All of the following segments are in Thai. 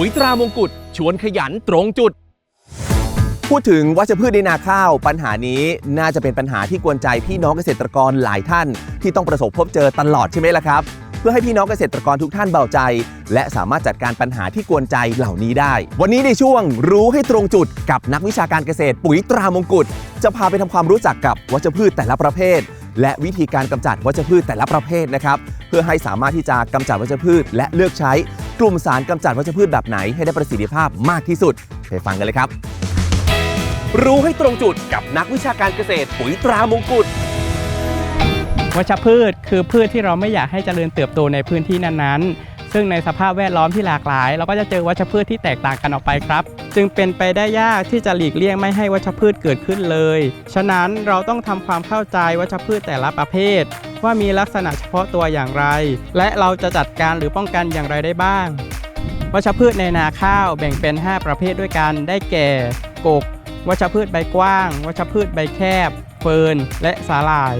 ุ๋ยตรามงกุฎชวนขยันตรงจุด พูดถึงวัชพืชในนาข้าว ปัญหานี้น่าจะเป็นปัญหาที่กวนใจพี่น้องเกษตรกรหลายท่าน ที่ต้องประสบพบเจอตลอดใช่ไหมล่ะครับ เพื่อให้พี่น้องเกษตรกรทุกท่านเบาใจ และสามารถจัดการปัญหาที่กวนใจเหล่านี้ได้ วันนี้ในช่วงรู้ให้ตรงจุดกับนักวิชาการเกษตรปุ๋ยตรามงกุฎจะพาไปทำความรู้จักกับวัชพืชแต่ละประเภท และวิธีการกำจัดวัชพืชแต่ละประเภทนะครับ เพื่อให้สามารถที่จะกำจัดวัชพืชและเลือกใช้ กลุ่มสารกำจัดวัชพืชแบบไหนให้ได้ประสิทธิภาพมากที่สุด ไปฟังกันเลยครับ รู้ให้ตรงจุดกับนักวิชาการเกษตรปุ๋ยตรามงกุฎวัชพืชคือพืชที่เราไม่อยากให้เจริญเติบโตในพื้นที่นั้นๆ ซึ่งในสภาพแวดล้อมที่หลากหลาย เราก็จะเจอวัชพืชที่แตกต่างกันออกไปครับ จึงเป็นไปได้ยากที่จะหลีกเลี่ยงไม่ให้วัชพืชเกิดขึ้นเลย ฉะนั้นเราต้องทำความเข้าใจวัชพืชแต่ละประเภท ว่ามีลักษณะเฉพาะตัวอย่างไร และเราจะจัดการหรือป้องกันอย่างไรได้บ้าง วัชพืชในนาข้าวแบ่งเป็น 5 ประเภทด้วยกันได้แก่ กก วัชพืชใบกว้าง วัชพืชใบแคบ เฟิร์น และสาหร่าย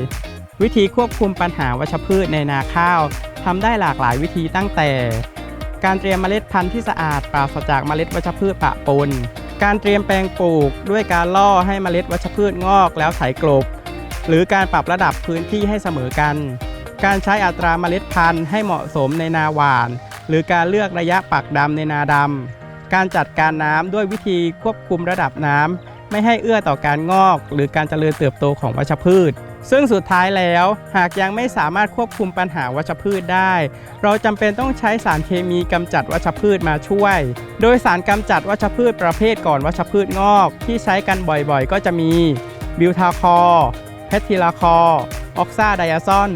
วิธีควบคุมปัญหาวัชพืชในนาข้าวทำได้หลากหลายวิธีตั้งแต่ การเตรียมเมล็ดพันธุ์ที่สะอาดปราศจากเมล็ดวัชพืชปะปนการเตรียมแปลงปลูกด้วยการล่อให้เมล็ดวัชพืชงอกแล้วไถกลบ หรือการปรับระดับพื้นที่ให้เสมอกัน การใช้อัตราเมล็ดพันธุ์ให้เหมาะสมในนาหวาน หรือการเลือกระยะปักดำในนาดำ การจัดการน้ำด้วยวิธีควบคุมระดับน้ำ ไม่ให้เอื้อต่อการงอก หรือการเจริญเติบโตของวัชพืช ซึ่งสุดท้ายแล้วหากยังไม่สามารถควบคุมปัญหาวัชพืชได้ เราจำเป็นต้องใช้สารเคมีกำจัดวัชพืชมาช่วย โดยสารกำจัดวัชพืชประเภทก่อนวัชพืชงอก ที่ใช้กันบ่อยๆ ก็จะมีบิวทาคอ ร์เพทิลาคอออกซาไดอะซอน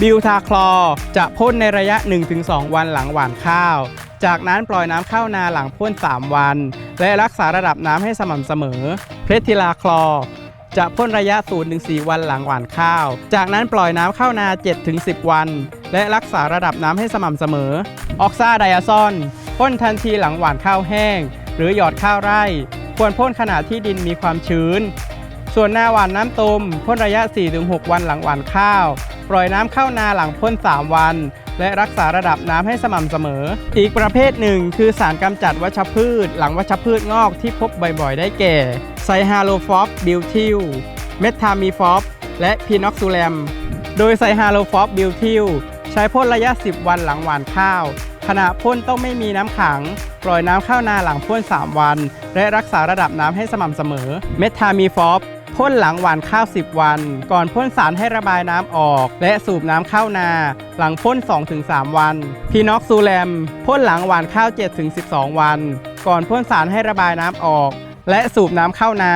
บิวทาคลอจะพ่นในระยะ 1-2 วันหลังหว่านข้าว จากนั้นปล่อยน้ำเข้านาหลังพ่น 3 วัน และรักษาระดับน้ำให้สม่ำเสมอ เพทิลาคลอจะพ่นระยะ 0-4 วันหลังหว่านข้าว จากนั้นปล่อยน้ำเข้านา 7-10 วัน และรักษาระดับน้ำให้สม่ำเสมอ ออกซาไดอะซอนพ่นทันทีหลังหว่านข้าวแห้ง หรือหยอดข้าวไร่ ควรพ่นขณะที่ดินมีความชื้น ส่วนหน้าหวานน้ำตมพ่นระยะ 4-6 วันหลังหว่านข้าว ปล่อยน้ำเข้านาหลังพ่น 3 วัน และรักษาระดับน้ำให้สม่ำเสมอ อีกประเภทหนึ่งคือสารกำจัดวัชพืช หลังวัชพืชงอกที่พบบ่อยๆ ได้แก่ไซฮาโลฟอสบิวทิลเมทามีฟอสและพีนอกซูแลม โดยไซฮาโลฟอสบิวทิลใช้พ่นระยะ 10 วันหลังหว่านข้าว ขณะพ่นต้องไม่มีน้ำขัง ปล่อยน้ำเข้านาหลังพ่น 3 วัน และรักษาระดับน้ำให้สม่ำเสมอ เมทามีฟอส พ่นหลังหว่านข้าว 10 วัน ก่อนพ่นสารให้ระบายน้ำออก และสูบน้ำเข้านา หลังพ่น 2-3 วัน พีน็อกซูแลมพ่นหลังหว่านข้าว 7-12 วัน ก่อนพ่นสารให้ระบายน้ำออก และสูบน้ำเข้านา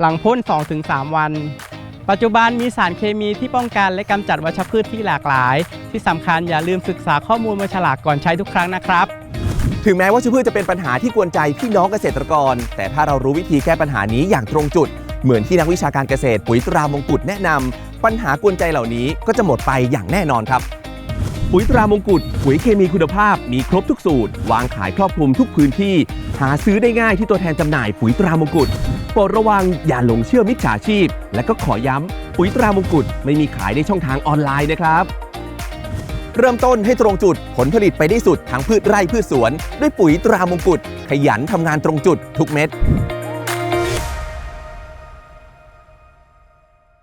หลังพ่น 2-3 วันปัจจุบันมีสารเคมีที่ป้องกันและกำจัดวัชพืชที่หลากหลาย ที่สำคัญอย่าลืมศึกษาข้อมูลมาฉลากก่อนใช้ทุกครั้งนะครับ ถึงแม้ว่าชพืชจะเป็นปัญหาที่กวนใจพี่น้องเกษตรกร แต่ถ้าเรารู้วิธีแก้ปัญหานี้อย่างตรงจุด เหมือนที่นักวิชาการเกษตรปุ๋ยตรามงกุฎแนะนำปัญหากวนใจเหล่านี้ก็จะหมดไปอย่างแน่นอนครับ ปุ๋ยตรามงกุฎปุ๋ยเคมีคุณภาพมีครบทุกสูตร วางขายครอบคลุมทุกพื้นที่ หาซื้อได้ง่ายที่ตัวแทนจำหน่ายปุ๋ยตรามงกุฎโปรดระวังอย่าหลงเชื่อมิจฉาชีพ และก็ขอย้ำปุ๋ยตรามงกุฎไม่มีขายในช่องทางออนไลน์นะครับเริ่มต้นให้ตรงจุดผลผลิตไปได้สุดทั้งพืชไร่พืชสวน ด้วยปุ๋ยตรามงกุฎขยันทำงานตรงจุดทุกเม็ด